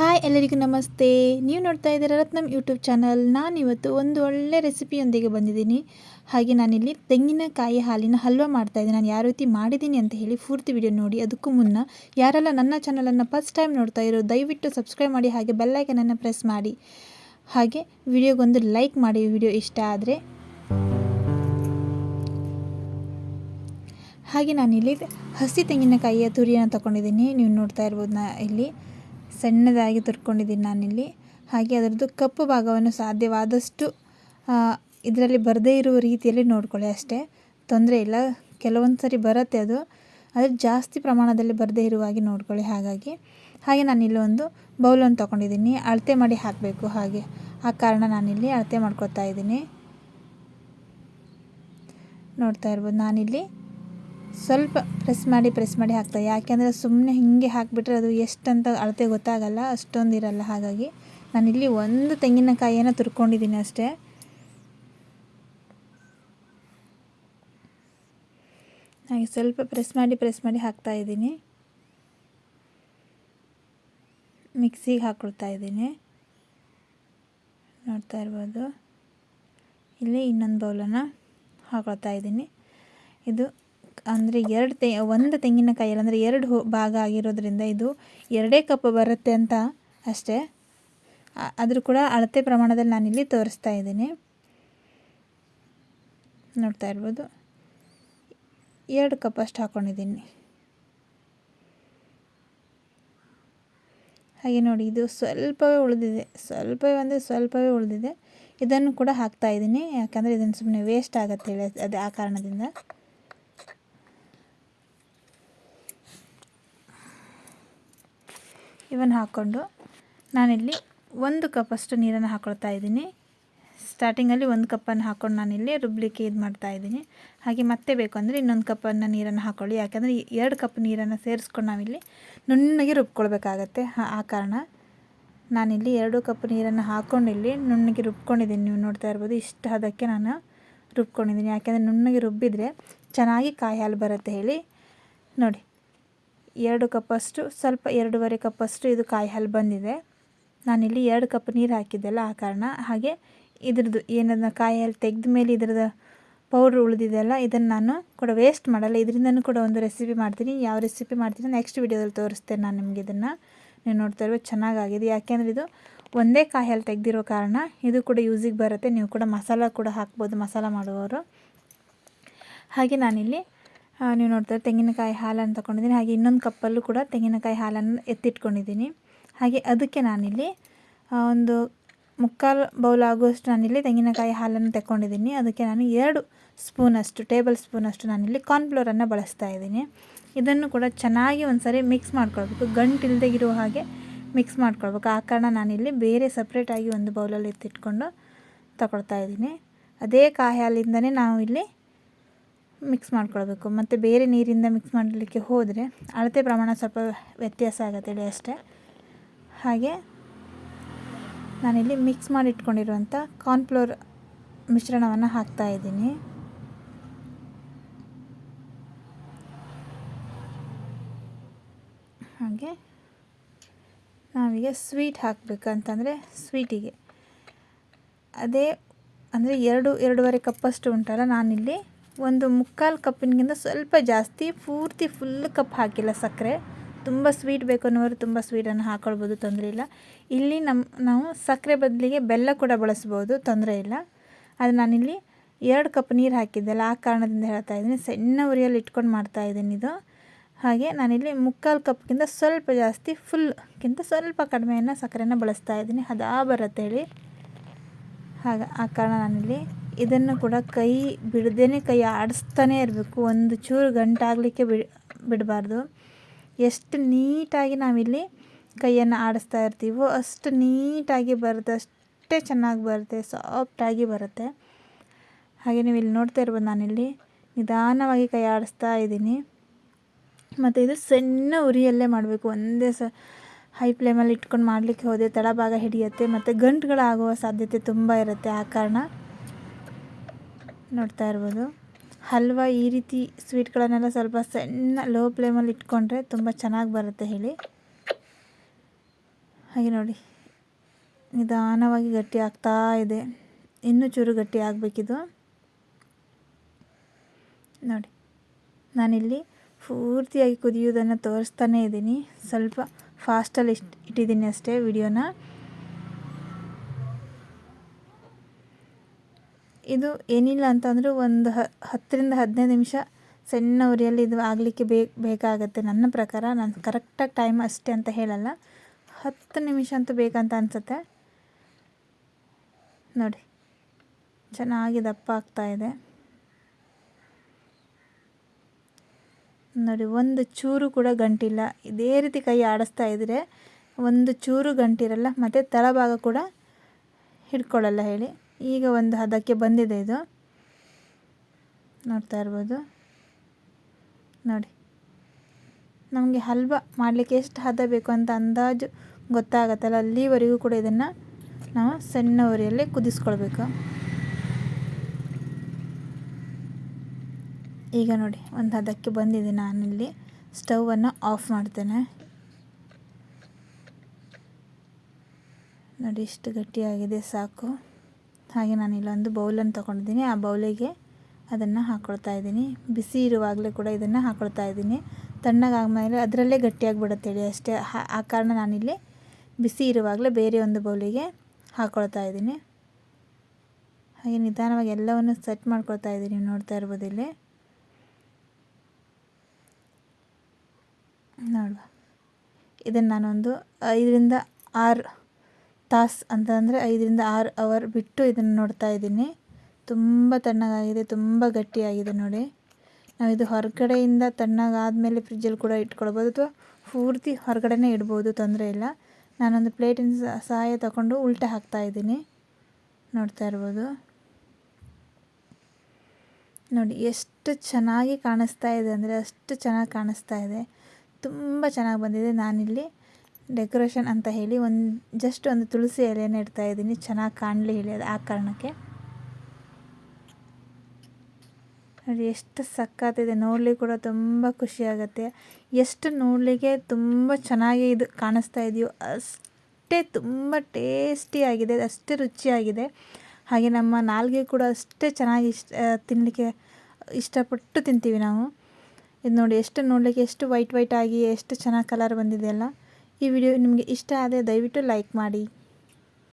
Hi, ಎಲ್ಲರಿಗೂ ನಮಸ್ತೆ. ನೀವು ನೋಡ್ತಾ ಇದ್ದೀರ ರತ್ನಂ ಯೂಟ್ಯೂಬ್ ಚಾನಲ್. ನಾನಿವತ್ತು ಒಂದು ಒಳ್ಳೆ ರೆಸಿಪಿಯೊಂದಿಗೆ ಬಂದಿದ್ದೀನಿ. ಹಾಗೆ ನಾನಿಲ್ಲಿ ತೆಂಗಿನಕಾಯಿ ಹಾಲಿನ ಹಲ್ವ ಮಾಡ್ತಾಯಿದ್ದೀನಿ ನಾನು ಯಾವ ರೀತಿ ಮಾಡಿದ್ದೀನಿ ಅಂತ ಹೇಳಿ ಪೂರ್ತಿ ವಿಡಿಯೋ ನೋಡಿ. ಅದಕ್ಕೂ ಮುನ್ನ ಯಾರೆಲ್ಲ ನನ್ನ ಚಾನಲನ್ನು ಫಸ್ಟ್ ಟೈಮ್ ನೋಡ್ತಾ ಇರೋ, ದಯವಿಟ್ಟು ಸಬ್ಸ್ಕ್ರೈಬ್ ಮಾಡಿ, ಹಾಗೆ ಬೆಲ್ಲೈಕನನ್ನು ಪ್ರೆಸ್ ಮಾಡಿ. ಹಾಗೆ ವಿಡಿಯೋಗೊಂದು ಲೈಕ್ ಮಾಡಿ, ವಿಡಿಯೋ ಇಷ್ಟ ಆದರೆ. ಹಾಗೆ ನಾನಿಲ್ಲಿ ಹಸಿ ತೆಂಗಿನಕಾಯಿಯ ತುರಿಯನ್ನು ತಗೊಂಡಿದ್ದೀನಿ. ನೀವು ನೋಡ್ತಾ ಇರ್ಬೋದು ನಾ ಇಲ್ಲಿ. ಸಣ್ಣದಾಗಿ ತುರ್ಕೊಂಡಿದ್ದೀನಿ ನಾನಿಲ್ಲಿ. ಹಾಗೆ ಅದರದ್ದು ಕಪ್ಪು ಭಾಗವನ್ನು ಸಾಧ್ಯವಾದಷ್ಟು ಇದರಲ್ಲಿ ಬರದೇ ಇರುವ ರೀತಿಯಲ್ಲಿ ನೋಡ್ಕೊಳ್ಳಿ ಅಷ್ಟೇ. ತೊಂದರೆ ಇಲ್ಲ. ಕೆಲವೊಂದು ಸರಿ ಬರುತ್ತೆ ಅದು. ಆದರೆ ಜಾಸ್ತಿ ಪ್ರಮಾಣದಲ್ಲಿ ಬರದೇ ಇರುವ ಹಾಗೆ ನೋಡ್ಕೊಳ್ಳಿ ಹಾಗಾಗಿ. ಹಾಗೆ ನಾನಿಲ್ಲಿ ಒಂದು ಬೌಲನ್ನು ತೊಗೊಂಡಿದ್ದೀನಿ. ಅಳತೆ ಮಾಡಿ ಹಾಕಬೇಕು ಹಾಗೆ. ಆ ಕಾರಣ ನಾನಿಲ್ಲಿ ಅಳತೆ ಮಾಡ್ಕೊತಾ ಇದ್ದೀನಿ. ನೋಡ್ತಾ ಇರ್ಬೋದು ನಾನಿಲ್ಲಿ. ಸ್ವಲ್ಪ ಪ್ರೆಸ್ ಮಾಡಿ ಪ್ರೆಸ್ ಮಾಡಿ ಹಾಕ್ತಾರೆ. ಯಾಕೆಂದರೆ ಸುಮ್ಮನೆ ಹೀಗೆ ಹಾಕಿಬಿಟ್ರೆ ಅದು ಎಷ್ಟಂತ ಅಳತೆ ಗೊತ್ತಾಗಲ್ಲ, ಅಷ್ಟೊಂದು ಇರಲ್ಲ. ಹಾಗಾಗಿ ನಾನಿಲ್ಲಿ ಒಂದು ತೆಂಗಿನಕಾಯಿಯನ್ನು ತುರ್ಕೊಂಡಿದ್ದೀನಿ ಅಷ್ಟೇ. ಹಾಗೆ ಸ್ವಲ್ಪ ಪ್ರೆಸ್ ಮಾಡಿ ಪ್ರೆಸ್ ಮಾಡಿ ಹಾಕ್ತಾ ಇದ್ದೀನಿ. ಮಿಕ್ಸಿಗೆ ಹಾಕ್ಕೊಳ್ತಾ ಇದ್ದೀನಿ. ನೋಡ್ತಾ ಇರ್ಬೋದು. ಇಲ್ಲಿ ಇನ್ನೊಂದು ಬೌಲನ್ನು ಹಾಕೊಳ್ತಾ ಇದ್ದೀನಿ. ಇದು ಅಂದರೆ ಎರಡು ತೆ ಒಂದು ತೆಂಗಿನಕಾಯಲ್ಲಿ ಅಂದರೆ ಎರಡು ಭಾಗ ಆಗಿರೋದ್ರಿಂದ ಇದು ಎರಡೇ ಕಪ್ ಬರುತ್ತೆ ಅಂತ ಅಷ್ಟೇ. ಆದರೂ ಕೂಡ ಅಳತೆ ಪ್ರಮಾಣದಲ್ಲಿ ನಾನಿಲ್ಲಿ ತೋರಿಸ್ತಾ ಇದ್ದೀನಿ. ನೋಡ್ತಾ ಇರ್ಬೋದು. ಎರಡು ಕಪ್ ಅಷ್ಟು ಹಾಕ್ಕೊಂಡಿದ್ದೀನಿ ಹಾಗೆ ನೋಡಿ, ಇದು ಸ್ವಲ್ಪವೇ ಉಳಿದಿದೆ. ಸ್ವಲ್ಪವೇ ಅಂದರೆ ಸ್ವಲ್ಪವೇ ಉಳಿದಿದೆ. ಇದನ್ನು ಕೂಡ ಹಾಕ್ತಾ ಇದ್ದೀನಿ. ಯಾಕಂದರೆ ಇದನ್ನು ಸುಮ್ಮನೆ ವೇಸ್ಟ್ ಆಗುತ್ತೆ ಅದು ಆ ಕಾರಣದಿಂದ. ಇವನ್ ಹಾಕ್ಕೊಂಡು ನಾನಿಲ್ಲಿ ಒಂದು ಕಪ್ಪಷ್ಟು ನೀರನ್ನು ಹಾಕೊಳ್ತಾ ಇದ್ದೀನಿ. ಸ್ಟಾರ್ಟಿಂಗಲ್ಲಿ ಒಂದು ಕಪ್ಪನ್ನು ಹಾಕ್ಕೊಂಡು ನಾನಿಲ್ಲಿ ರುಬ್ಲಿಕ್ಕೆ ಇದು ಮಾಡ್ತಾ ಇದ್ದೀನಿ. ಹಾಗೆ ಮತ್ತೆ ಬೇಕು ಅಂದರೆ ಇನ್ನೊಂದು ಕಪ್ಪನ್ನು ನೀರನ್ನು ಹಾಕ್ಕೊಳ್ಳಿ ಯಾಕೆಂದರೆ ಎರಡು ಕಪ್ ನೀರನ್ನು ಸೇರಿಸ್ಕೊಂಡು ನಾವಿಲ್ಲಿ ನುಣ್ಣಗೆ ರುಬ್ಕೊಳ್ಬೇಕಾಗತ್ತೆ. ಆ ಕಾರಣ ನಾನಿಲ್ಲಿ ಎರಡು ಕಪ್ ನೀರನ್ನು ಹಾಕ್ಕೊಂಡು ಇಲ್ಲಿ ನುಣ್ಣಗೆ ರುಬ್ಕೊಂಡಿದ್ದೀನಿ. ನೀವು ನೋಡ್ತಾ ಇರ್ಬೋದು ಇಷ್ಟು ಅದಕ್ಕೆ ನಾನು ರುಬ್ಕೊಂಡಿದ್ದೀನಿ. ಯಾಕೆಂದರೆ ನುಣ್ಣಗೆ ರುಬ್ಬಿದರೆ ಚೆನ್ನಾಗಿ ಕಾಯಿ ಹಾಲು ಬರುತ್ತೆ ಹೇಳಿ. ನೋಡಿ. ಎರಡು ಕಪ್ಪಷ್ಟು, ಸ್ವಲ್ಪ ಎರಡೂವರೆ ಕಪ್ಪಷ್ಟು ಇದು ಕಾಯಿ ಹಾಲು ಬಂದಿದೆ. ನಾನಿಲ್ಲಿ ಎರಡು ಕಪ್ ನೀರು ಹಾಕಿದ್ದೆಲ್ಲ ಆ ಕಾರಣ. ಹಾಗೆ ಇದ್ರದ್ದು ಏನನ್ನ ಕಾಯಿ ಹಾಲು ತೆಗೆದ ಮೇಲೆ ಇದ್ರದ್ದು ಪೌಡ್ರ್ ಉಳಿದಿದೆಯಲ್ಲ, ಇದನ್ನು ನಾನು ಕೂಡ ವೇಸ್ಟ್ ಮಾಡಲ್ಲ. ಇದರಿಂದನೂ ಕೂಡ ಒಂದು ರೆಸಿಪಿ ಮಾಡ್ತೀನಿ. ಯಾವ ರೆಸಿಪಿ ಮಾಡ್ತೀನಿ ನೆಕ್ಸ್ಟ್ ವೀಡಿಯೋದಲ್ಲಿ ತೋರಿಸ್ತೇನೆ ನಾನು ನಿಮಗೆ ಇದನ್ನು. ನೀವು ನೋಡ್ತಾ ಇರೋ ಚೆನ್ನಾಗಾಗಿದೆ. ಯಾಕೆಂದರೆ ಇದು ಒಂದೇ ಕಾಯಿ ಹಾಲು ತೆಗೆದಿರೋ ಕಾರಣ ಇದು ಕೂಡ ಯೂಸಿಗೆ ಬರುತ್ತೆ. ನೀವು ಕೂಡ ಮಸಾಲ ಕೂಡ ಹಾಕ್ಬೋದು, ಮಸಾಲ ಮಾಡುವವರು. ಹಾಗೆ ನಾನಿಲ್ಲಿ ನೀವು ನೋಡ್ತಾರೆ ತೆಂಗಿನಕಾಯಿ ಹಾಲನ್ನು ತಗೊಂಡಿದ್ದೀನಿ. ಹಾಗೆ ಇನ್ನೊಂದು ಕಪ್ಪಲ್ಲೂ ಕೂಡ ತೆಂಗಿನಕಾಯಿ ಹಾಲನ್ನು ಎತ್ತಿಟ್ಕೊಂಡಿದ್ದೀನಿ. ಹಾಗೆ ಅದಕ್ಕೆ ನಾನಿಲ್ಲಿ ಒಂದು ಮುಕ್ಕಾಲು ಬೌಲ್ ಆಗುವಷ್ಟು ನಾನಿಲ್ಲಿ ತೆಂಗಿನಕಾಯಿ ಹಾಲನ್ನು ತಗೊಂಡಿದ್ದೀನಿ ಅದಕ್ಕೆ ನಾನು ಎರಡು ಸ್ಪೂನಷ್ಟು, ಟೇಬಲ್ ಸ್ಪೂನಷ್ಟು ನಾನಿಲ್ಲಿ ಕಾರ್ನ್ಫ್ಲೋರನ್ನು ಬಳಸ್ತಾ ಇದ್ದೀನಿ. ಇದನ್ನು ಕೂಡ ಚೆನ್ನಾಗಿ ಒಂದು ಸರಿ ಮಿಕ್ಸ್ ಮಾಡ್ಕೊಳ್ಬೇಕು. ಗಂಟು ಇರೋ ಹಾಗೆ ಮಿಕ್ಸ್ ಮಾಡ್ಕೊಳ್ಬೇಕು. ಆ ಕಾರಣ ನಾನಿಲ್ಲಿ ಬೇರೆ ಸಪ್ರೇಟಾಗಿ ಒಂದು ಬೌಲಲ್ಲಿ ಎತ್ತಿಟ್ಕೊಂಡು ತಗೊಳ್ತಾ ಇದ್ದೀನಿ. ಅದೇ ಕಾಯಿ ಹಾಲಿಂದನೇ ನಾವು ಇಲ್ಲಿ ಮಿಕ್ಸ್ ಮಾಡ್ಕೊಳ್ಬೇಕು. ಮತ್ತು ಬೇರೆ ನೀರಿಂದ ಮಿಕ್ಸ್ ಮಾಡಲಿಕ್ಕೆ ಹೋದರೆ ಅಳತೆ ಪ್ರಮಾಣ ಸ್ವಲ್ಪ ವ್ಯತ್ಯಾಸ ಆಗುತ್ತೆ ಅಷ್ಟೇ. ಹಾಗೆ ನಾನಿಲ್ಲಿ ಮಿಕ್ಸ್ ಮಾಡಿ ಇಟ್ಕೊಂಡಿರುವಂಥ ಕಾರ್ನ್ಫ್ಲೋರ್ ಮಿಶ್ರಣವನ್ನು ಹಾಕ್ತಾ ಇದ್ದೀನಿ. ಹಾಗೆ ನಾವೀಗ ಸ್ವೀಟ್ ಹಾಕಬೇಕಂತಂದರೆ ಸ್ವೀಟಿಗೆ ಅದೇ ಅಂದರೆ ಎರಡು, ಎರಡೂವರೆ ಕಪ್ಪಷ್ಟು ಉಂಟಲ್ಲ ನಾನಿಲ್ಲಿ ಒಂದು ಮುಕ್ಕಾಲು ಕಪ್ಪಿನಗಿಂತ ಸ್ವಲ್ಪ ಜಾಸ್ತಿ, ಪೂರ್ತಿ ಫುಲ್ ಕಪ್ ಹಾಕಿಲ್ಲ ಸಕ್ಕರೆ. ತುಂಬ ಸ್ವೀಟ್ ಬೇಕು ಅನ್ನೋರು ತುಂಬ ಸ್ವೀಟನ್ನು ಹಾಕ್ಕೊಳ್ಬೋದು ತೊಂದರೆ ಇಲ್ಲ. ಇಲ್ಲಿ ನಮ್ಮ ನಾವು ಸಕ್ಕರೆ ಬದಲಿಗೆ ಬೆಲ್ಲ ಕೂಡ ಬಳಸ್ಬೋದು, ತೊಂದರೆ ಇಲ್ಲ. ಅದು ನಾನಿಲ್ಲಿ ಎರಡು ಕಪ್ ನೀರು ಹಾಕಿದ್ದೆಲ್ಲ ಆ ಕಾರಣದಿಂದ ಹೇಳ್ತಾ ಇದ್ದೀನಿ. ಸಣ್ಣ ಉರಿಯಲ್ಲಿ ಇಟ್ಕೊಂಡು ಮಾಡ್ತಾ ಇದ್ದೀನಿ ಇದು. ಹಾಗೆ ನಾನಿಲ್ಲಿ ಮುಕ್ಕಾಲು ಕಪ್ಗಿಂತ ಸ್ವಲ್ಪ ಜಾಸ್ತಿ ಫುಲ್ಗಿಂತ ಸ್ವಲ್ಪ ಕಡಿಮೆಯನ್ನು ಸಕ್ಕರೆನ ಬಳಸ್ತಾ ಇದ್ದೀನಿ. ಅದಾ ಬರುತ್ತೇಳಿ ಹಾಗೆ ಆ ಕಾರಣ ನಾನಿಲ್ಲಿ ಇದನ್ನು ಕೂಡ ಕೈ ಬಿಡದೇ ಕೈ ಆಡಿಸ್ತಾನೆ ಇರಬೇಕು. ಒಂದು ಚೂರು ಗಂಟಾಗಲಿಕ್ಕೆ ಬಿಡ್, ಬಿಡಬಾರ್ದು. ಎಷ್ಟು ನೀಟಾಗಿ ನಾವಿಲ್ಲಿ ಕೈಯನ್ನು ಆಡಿಸ್ತಾ ಇರ್ತೀವೋ ಅಷ್ಟು ನೀಟಾಗಿ ಬರುತ್ತೆ. ಅಷ್ಟೇ ಚೆನ್ನಾಗಿ ಬರುತ್ತೆ. ಸಾಫ್ಟಾಗಿ ಬರುತ್ತೆ. ಹಾಗೆ ನೀವು ಇಲ್ಲಿ ನೋಡ್ತಾ ಇರ್ಬೋದು ನಾನಿಲ್ಲಿ ನಿಧಾನವಾಗಿ ಕೈ ಆಡಿಸ್ತಾ ಇದ್ದೀನಿ. ಮತ್ತು ಇದು ಸಣ್ಣ ಉರಿಯಲ್ಲೇ ಮಾಡಬೇಕು. ಒಂದೇ ಸ, ಹೈ ಫ್ಲೇಮಲ್ಲಿ ಇಟ್ಕೊಂಡು ಮಾಡಲಿಕ್ಕೆ ಹೋದೆ, ತಳಭಾಗ ಹಿಡಿಯುತ್ತೆ, ಮತ್ತು ಗಂಟುಗಳಾಗುವ ಸಾಧ್ಯತೆ ತುಂಬ ಇರುತ್ತೆ ಆ ಕಾರಣ. ನೋಡ್ತಾ ಇರ್ಬೋದು. ಹಲ್ವಾ ಈ ರೀತಿ ಸ್ವೀಟ್ಗಳನ್ನೆಲ್ಲ ಸ್ವಲ್ಪ ಸಣ್ಣ ಲೋ ಫ್ಲೇಮಲ್ಲಿ ಇಟ್ಕೊಂಡ್ರೆ ತುಂಬ ಚೆನ್ನಾಗಿ ಬರುತ್ತೆ ಹೇಳಿ. ಹಾಗೆ ನೋಡಿ. ನಿಧಾನವಾಗಿ ಗಟ್ಟಿ ಆಗ್ತಾ ಇದೆ. ಇನ್ನೂ ಚೂರು ಗಟ್ಟಿ ಆಗಬೇಕಿದು. ನೋಡಿ. ನಾನಿಲ್ಲಿ ಪೂರ್ತಿಯಾಗಿ ಕುದಿಯೋದನ್ನು ತೋರಿಸ್ತಾನೇ ಇದ್ದೀನಿ. ಸ್ವಲ್ಪ ಫಾಸ್ಟಲ್ಲಿ ಇಷ್ಟು ಇಟ್ಟಿದ್ದೀನಿ ಅಷ್ಟೇ ವಿಡಿಯೋನ ಇದು ಏನಿಲ್ಲ ಅಂತಂದರೂ ಒಂದು ಹತ್ತರಿಂದ ಹದಿನೈದು ನಿಮಿಷ ಸಣ್ಣ ಉರಿಯಲ್ಲಿ ಇದು ಆಗಲಿಕ್ಕೆ ಬೇಕು ಬೇಕಾಗುತ್ತೆ. ನನ್ನ ಪ್ರಕಾರ ನಾನು ಕರೆಕ್ಟಾಗಿ ಟೈಮ್ ಅಷ್ಟೇ ಅಂತ ಹೇಳಲ್ಲ. ಹತ್ತು ನಿಮಿಷ ಅಂತೂ ಬೇಕಂತ ಅನಿಸುತ್ತೆ. ನೋಡಿ, ಚೆನ್ನಾಗಿ ದಪ್ಪ ಆಗ್ತಾ ಇದೆ. ನೋಡಿ, ಒಂದು ಚೂರು ಕೂಡ ಗಂಟಿಲ್ಲ. ಇದೇ ರೀತಿ ಕೈ ಆಡಿಸ್ತಾ ಇದ್ದರೆ ಒಂದು ಚೂರು ಗಂಟಿರಲ್ಲ, ಮತ್ತು ತಳಭಾಗ ಕೂಡ ಹಿಡ್ಕೊಳ್ಳಲ್ಲ ಹೇಳಿ. ಈಗ ಒಂದು ಹದಕ್ಕೆ ಬಂದಿದೆ ಇದು. ನೋಡ್ತಾ ಇರ್ಬೋದು. ನೋಡಿ. ನಮಗೆ ಹಲ್ವ ಮಾಡಲಿಕ್ಕೆ ಎಷ್ಟು ಹದ ಬೇಕು ಅಂತ ಅಂದಾಜು ಗೊತ್ತಾಗತ್ತಲ್ಲ, ಅಲ್ಲಿವರೆಗೂ ಕೂಡ ಇದನ್ನು ನಾವು ಸಣ್ಣ ಉರಿಯಲ್ಲಿ ಕುದಿಸ್ಕೊಳ್ಬೇಕು. ಈಗ ನೋಡಿ, ಒಂದು ಹದಕ್ಕೆ ಬಂದಿದೆ ನಾನಿಲ್ಲಿ. ಸ್ಟವನ್ನು ಆಫ್ ಮಾಡ್ತೇನೆ. ನೋಡಿ, ಇಷ್ಟು ಗಟ್ಟಿಯಾಗಿದೆ, ಸಾಕು. ಹಾಗೆ ನಾನು ಇಲ್ಲೊಂದು ಬೌಲನ್ನು ತೊಗೊಂಡಿದ್ದೀನಿ. ಆ ಬೌಲಿಗೆ ಅದನ್ನು ಹಾಕ್ಕೊಳ್ತಾ ಇದ್ದೀನಿ. ಬಿಸಿ ಇರುವಾಗಲೇ ಕೂಡ ಇದನ್ನು ಹಾಕ್ಕೊಳ್ತಾ ಇದ್ದೀನಿ. ತಣ್ಣಗಾದ್ಮೇಲೆ ಅದರಲ್ಲೇ ಗಟ್ಟಿಯಾಗಿಬಿಡುತ್ತೇಳಿ ಅಷ್ಟೇ. ಆ ಕಾರಣ ನಾನಿಲ್ಲಿ ಬಿಸಿ ಇರುವಾಗಲೇ ಬೇರೆ ಒಂದು ಬೌಲಿಗೆ ಹಾಕ್ಕೊಳ್ತಾ ಇದ್ದೀನಿ. ಹಾಗೆ ನಿಧಾನವಾಗಿ ಎಲ್ಲವನ್ನು ಸೆಟ್ ಮಾಡ್ಕೊಳ್ತಾ ಇದ್ದೀನಿ ನೋಡ್ತಾ ಇರ್ಬೋದು ಇಲ್ಲಿ. ನೋಡುವ. ಇದನ್ನು ನಾನೊಂದು ಐದರಿಂದ ಆರು ತಾಸು ಅಂತಂದರೆ ಐದರಿಂದ ಆರು ಅವರ್ ಬಿಟ್ಟು ಇದನ್ನು ನೋಡ್ತಾ ಇದ್ದೀನಿ. ತುಂಬ ತಣ್ಣಗಾಗಿದೆ, ತುಂಬ ಗಟ್ಟಿಯಾಗಿದೆ ನೋಡಿ. ನಾವು ಇದು ಹೊರಗಡೆಯಿಂದ ತಣ್ಣಗಾದಮೇಲೆ ಫ್ರಿಜ್ಜಲ್ಲಿ ಕೂಡ ಇಟ್ಕೊಳ್ಬೋದು ಅಥವಾ ಪೂರ್ತಿ ಹೊರಗಡೆನೇ ಇಡ್ಬೋದು ತೊಂದರೆ ಇಲ್ಲ. ನಾನೊಂದು ಪ್ಲೇಟಿನ ಸಹಾಯ ತಗೊಂಡು ಉಲ್ಟೆ ಹಾಕ್ತಾ ಇದ್ದೀನಿ. ನೋಡ್ತಾ ಇರ್ಬೋದು. ನೋಡಿ ಎಷ್ಟು ಚೆನ್ನಾಗಿ ಕಾಣಿಸ್ತಾ ಇದೆ ಅಂದರೆ ಅಷ್ಟು ಚೆನ್ನಾಗಿ ಕಾಣಿಸ್ತಾ ಇದೆ. ತುಂಬ ಚೆನ್ನಾಗಿ ಬಂದಿದೆ ನಾನಿಲ್ಲಿ. ಡೆಕೋರೇಷನ್ ಅಂತ ಹೇಳಿ ಒಂದು ಜಸ್ಟ್ ಒಂದು ತುಳಸಿ ಎಲೆಯನ್ನು ಇಡ್ತಾ ಇದ್ದೀನಿ. ಚೆನ್ನಾಗಿ ಕಾಣಲಿ ಹೇಳಿ ಆ ಕಾರಣಕ್ಕೆ. ನೋಡಿ ಎಷ್ಟು ಸಕ್ಕತ್ತಿದೆ ನೋಡಲಿಕ್ಕೆ ಕೂಡ ತುಂಬ ಖುಷಿಯಾಗತ್ತೆ ಎಷ್ಟು ನೋಡಲಿಕ್ಕೆ ತುಂಬ ಚೆನ್ನಾಗಿ ಇದು ಕಾಣಿಸ್ತಾ ಇದೆಯೋ ಅಷ್ಟೇ ತುಂಬ ಟೇಸ್ಟಿಯಾಗಿದೆ ಅಷ್ಟೇ ರುಚಿಯಾಗಿದೆ. ಹಾಗೆ ನಮ್ಮ ನಾಲ್ಗೆ ಕೂಡ ಅಷ್ಟೇ ಚೆನ್ನಾಗಿ ಇಷ್ಟ ತಿನ್ನಲಿಕ್ಕೆ ಇಷ್ಟಪಟ್ಟು ತಿಂತೀವಿ ನಾವು. ಇದು ನೋಡಿ, ಎಷ್ಟು ನೋಡಲಿಕ್ಕೆ ಎಷ್ಟು ವೈಟ್ ವೈಟ್ ಆಗಿ, ಎಷ್ಟು ಚೆನ್ನಾಗಿ ಕಲರ್ ಬಂದಿದೆಯಲ್ಲ ಈ ವಿಡಿಯೋ ನಿಮಗೆ ಇಷ್ಟ ಆದರೆ ದಯವಿಟ್ಟು ಲೈಕ್ ಮಾಡಿ.